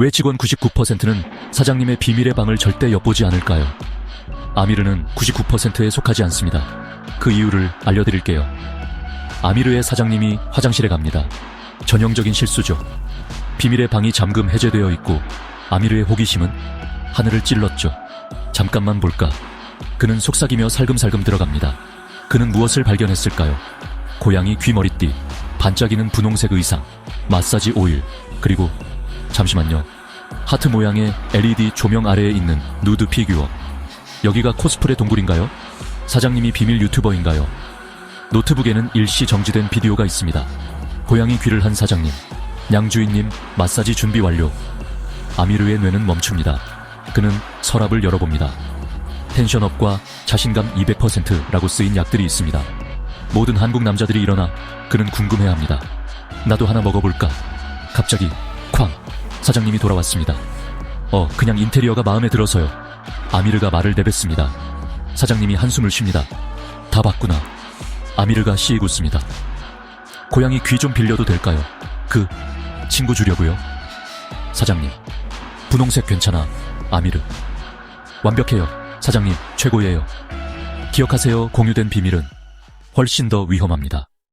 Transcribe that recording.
왜 직원 99%는 사장님의 비밀의 방을 절대 엿보지 않을까요? 아미르는 99%에 속하지 않습니다. 그 이유를 알려드릴게요. 아미르의 사장님이 화장실에 갑니다. 전형적인 실수죠. 비밀의 방이 잠금 해제되어 있고 아미르의 호기심은 하늘을 찔렀죠. 잠깐만 볼까. 그는 속삭이며 살금살금 들어갑니다. 그는 무엇을 발견했을까요? 고양이 귀머리띠, 반짝이는 분홍색 의상, 마사지 오일, 그리고 잠시만요. 하트 모양의 LED 조명 아래에 있는 누드 피규어. 여기가 코스프레 동굴인가요? 사장님이 비밀 유튜버인가요? 노트북에는 일시 정지된 비디오가 있습니다. 고양이 귀를 한 사장님. 냥주인님, 마사지 준비 완료. 아미르의 뇌는 멈춥니다. 그는 서랍을 열어봅니다. 텐션업과 자신감 200%라고 쓰인 약들이 있습니다. 모든 한국 남자들이 일어나 그는 궁금해합니다. 나도 하나 먹어볼까? 갑자기 쾅! 사장님이 돌아왔습니다. 어, 그냥 인테리어가 마음에 들어서요. 아미르가 말을 내뱉습니다. 사장님이 한숨을 쉽니다. 다 봤구나. 아미르가 시익 웃습니다. 고양이 귀 좀 빌려도 될까요? 그 친구 주려고요. 사장님, 분홍색 괜찮아. 아미르. 완벽해요. 사장님, 최고예요. 기억하세요. 공유된 비밀은 훨씬 더 위험합니다.